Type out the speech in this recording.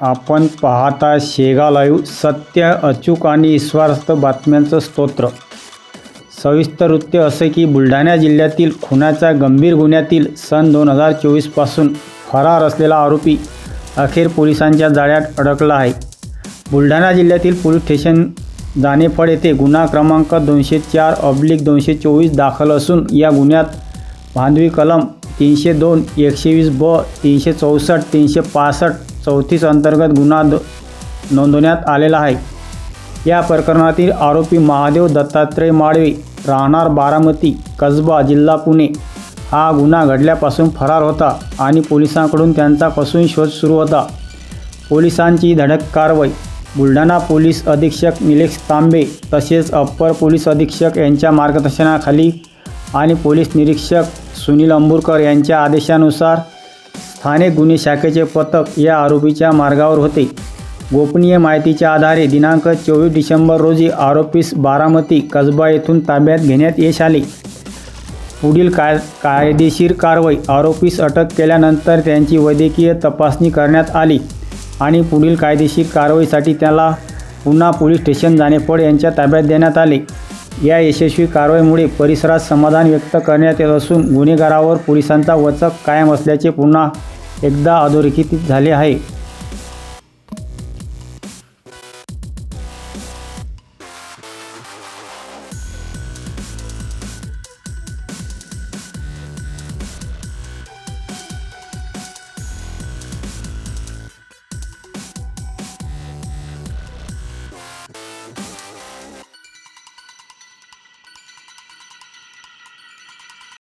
आपण पाहता शेगा लाईव्ह सत्य अचूक आणि विश्वासार्थ बातम्यांचं स्तोत्र. सविस्तर वृत्त असे की बुलढाणा जिल्ह्यातील खुनाच्या गंभीर गुन्ह्यातील सन दोन हजार चोवीसपासून फरार असलेला आरोपी अखेर पोलिसांच्या जाळ्यात अडकला आहे. बुलढाणा जिल्ह्यातील पोलीस स्टेशन जानेफळ येथे गुन्हा क्रमांक दोनशे चार ऑब्लिक दोनशे चोवीस दाखल असून या गुन्ह्यात भांडवी कलम तीनशे दोन एकशे वीस ब तीनशे चौसष्ट तीनशे पासष्ट चौतीस अंतर्गत गुन्हा नोंदवण्यात आलेला आहे. या प्रकरणातील आरोपी महादेव दत्तात्रय माळवे राहणार बारामती कसबा जिल्हा पुणे. हा गुन्हा घडल्यापासून फरार होता आणि पोलिसांकडून त्यांचा कसून शोध सुरू होता. पोलिसांची धडक कारवाई. बुलढाणा पोलीस अधीक्षक निलेश तांबे तसेच अप्पर पोलीस अधीक्षक यांच्या मार्गदर्शनाखाली आणि पोलीस निरीक्षक सुनील अंबुरकर यांच्या आदेशानुसार स्थानिक गुन्हे शाखेचे पथक या आरोपीच्या मार्गावर होते. गोपनीय माहितीच्या आधारे दिनांक चोवीस डिसेंबर रोजी आरोपीस बारामती कसबा येथून ताब्यात घेण्यात यश आले. पुढील काय कायदेशीर कारवाई आरोपीस अटक केल्यानंतर त्यांची वैद्यकीय तपासणी करण्यात आली आणि पुढील कायदेशीर कारवाईसाठी त्याला पुन्हा पोलीस स्टेशन जानेफळ यांच्या ताब्यात देण्यात आले. या यशस्वी कारवाईमुळे परिसरात समाधान व्यक्त करण्यात येत असून गुन्हेगारावर पोलिसांचा वचक कायम असल्याचे पुन्हा एकदा अधोरेखित झाले आहे.